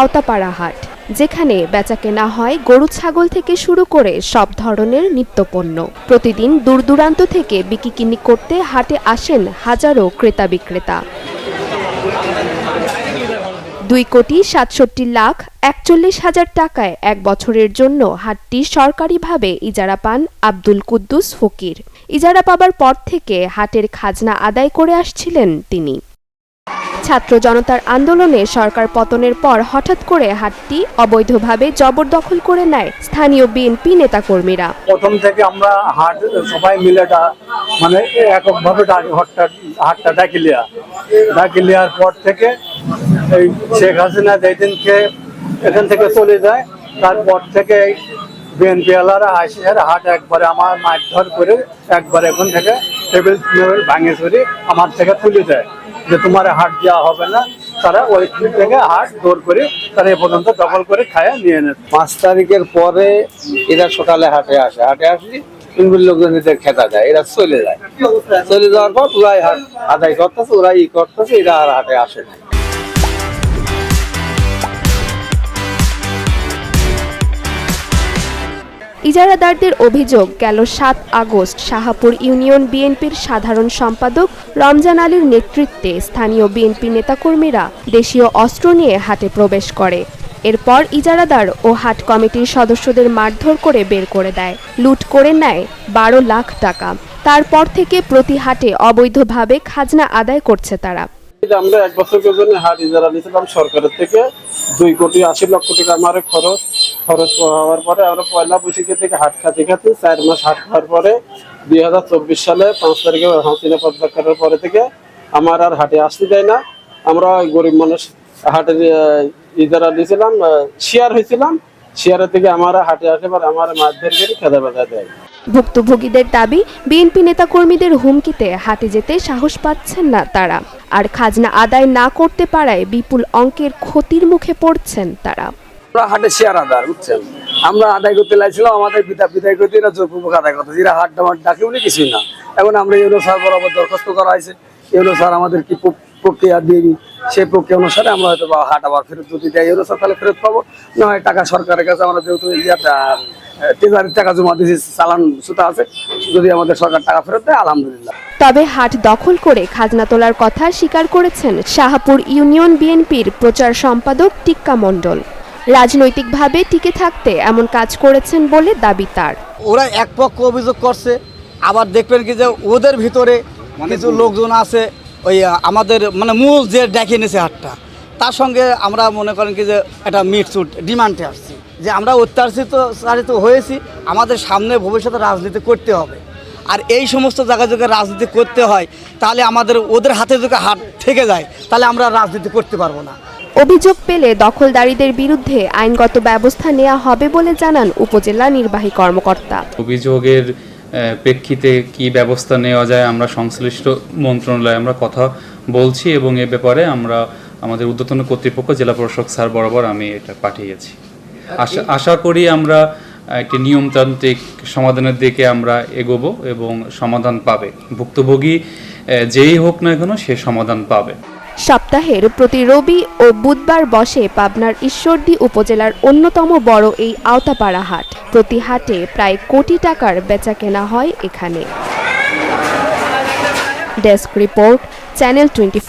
আওতাপাড়া হাট যেখানে বেচাকেনা হয় গরু ছাগল থেকে শুরু করে সব ধরনের নিত্যপণ্য। প্রতিদিন দূর দূরান্ত থেকে বিকিকিনি করতে হাটে আসেন হাজারো ক্রেতা বিক্রেতা। দুই কোটি সাতষট্টি লাখ একচল্লিশ হাজার টাকায় এক বছরের জন্য হাটটি সরকারিভাবে ইজারা পান আব্দুল কুদ্দুস ফকির। ইজারা পাবার পর থেকে হাটের খাজনা আদায় করে আসছিলেন তিনি। ছাত্র জনতার আন্দোলনে সরকার পতনের পর হঠাৎ করে হাটটি অবৈধভাবে জবরদখল করে নেয় স্থানীয় বিএনপি নেতাকর্মীরা। প্রথম থেকে আমরা হাট, সবাই মিলেটা মানে এককভাবে হাটটা হাটটা ডাকি লিয়া ডাকি লিয়ার পর থেকে এই শেখ হাসিনা যেদিনকে এখান থেকে চলে যায়, তারপর থেকে বিএনপি আলারা আইসিআর হাট একবারে আমার মারধর করে একবার এখন থেকে টেবিল ভাঙে চুরি আমার থেকে তুলে দেয়। যে তোমার হাট দেওয়া হবে না তারা ওই থেকে হাট দৌড় করে তারা এ পর্যন্ত দখল করে খায় নিয়ে নেয়। পাঁচ তারিখের পরে এরা সকালে হাটে আসে। হাটে আসলে ইনগুলো লোকজন এদের খেতা যায় এরা চলে যায়। চলে যাওয়ার পর ওরাই হাট আদায় করতেছে ওরাই ই করতেছে এরা আর হাটে আসে না। ইজারাদারদের অভিযোগ গেল সাত আগস্ট শাহাপুর ইউনিয়ন বিএনপির সাধারণ সম্পাদক রমজান আলীর নেতৃত্বে স্থানীয় বিএনপি নেতাকর্মীরা দেশীয় অস্ত্র নিয়ে হাটে প্রবেশ করে। এরপর ইজারাদার ও হাট কমিটির সদস্যদের মারধর করে বের করে দেয়। লুট করে নেয় বারো লাখ টাকা। তারপর থেকে প্রতি হাটে অবৈধভাবে খাজনা আদায় করছে তারা। আমরা এক জন্য হাট ইজারা নিয়েছিলাম সরকারের থেকে। দুই কোটি আশি লক্ষ টাকা আমার খরচ। খরচ হওয়ার পরে আমরা পয়লা বৈশাখী থেকে হাট খাতে খাতে চার মাস হাট খাওয়ার পরে দুই হাজার চব্বিশ সালে পাঁচ তারিখে হাসিনা প্রত্যাখ্যানের পরে থেকে আমার আর হাটে আসতে দেয় না। আমরা গরিব মানুষ আহ, ইজারা দিয়েছিলাম শেয়ার হয়েছিলাম। শেয়ারের থেকে আমার হাটে আসে পর আমার মারধর করে খেদা বেঁধা দেয়। ভুক্তভোগীদের দাবি বিএনপি নেতাকর্মীদের হুমকিতে হাটে যেতে সাহস পাচ্ছেন না তারা। আর খাজনা আদায় না করতে পারায় বিপুল অঙ্কের ক্ষতির মুখে পড়ছেন তারা। হাটে শেয়ার আদার, বুঝছেন? আমরা আদায় করতে লাগছিলাম আমাদের পিতা পিতাই করতে এরা জোরপূর্বক আদায় করতে এরা হাট ডামাট ডাকে বলে কিছুই না। এখন আমরা ইউনো স্যার বরাবর দরখাস্ত করা হয়েছে। ইউনো স্যার আমাদের কি প্র- প্রক্রিয়া দিইনি সেই প্রক্রিয়া অনুসারে আমরা হয়তো বা হাট আবার ফেরত যদি দেয়, ইউনো স্যার তাহলে ফেরত পাবো। না হয় টাকা সরকারের কাছে আমরা যেহেতু ইয়াটা টাকা জমা দিয়েছি, চালান সুতা আছে, যদি আমাদের সরকার টাকা ফেরত দেয়, আলহামদুলিল্লাহ। তবে হাট দখল করে খাজনা তোলার কথা স্বীকার করেছেন শাহাপুর ইউনিয়ন বিএনপির প্রচার সম্পাদক টিক্কা মণ্ডল। রাজনৈতিকভাবে টিকে থাকতে এমন কাজ করেছেন বলে দাবি তার। ওরা এক পক্ষ অভিযোগ করছে আবার দেখবেন কি যে ওদের ভিতরে কিছু লোকজন আছে ওই আমাদের মানে মূল যে ডেকে এনেছে হাটটা তার সঙ্গে আমরা মনে করেন কি যে একটা মিটসুট ডিমান্ডে আসছি যে আমরা অত্যাচারিত চারিত হয়েছি আমাদের সামনে ভবিষ্যতে রাজনীতি করতে হবে। আর এই সমস্ত জায়গায় যদি রাজনীতি করতে হয় তাহলে আমাদের ওদের হাতে যদি হাত থেকে যায় তাহলে আমরা রাজনীতি করতে পারব না। অভিযোগ পেলে দখলদারীদের বিরুদ্ধে আইনগত ব্যবস্থা নেওয়া হবে বলে জানান উপজেলা নির্বাহী কর্মকর্তা। অভিযোগের প্রেক্ষিতে কি ব্যবস্থা নেওয়া যায় আমরা সংশ্লিষ্ট মন্ত্রণালয়ে আমরা কথা বলছি এবং এ ব্যাপারে আমরা আমাদের ঊর্ধ্বতন কর্তৃপক্ষ জেলা প্রশাসক স্যার বরাবর আমি এটা পাঠিয়েছি। আশা আশা করি আমরা একটি নিয়মতান্ত্রিক সমাধানের দিকে আমরা এগোবো এবং সমাধান পাবে। ভুক্তভোগী যেই হোক না কেন সে সমাধান পাবে। সপ্তাহের প্রতি রবি ও বুধবার বসে পাবনার ঈশ্বরদী উপজেলার অন্যতম বড় এই আওতাপাড়া হাট। প্রতি হাটে প্রায় কোটি টাকার বেচা কেনা হয় এখানে। Desk report, channel twenty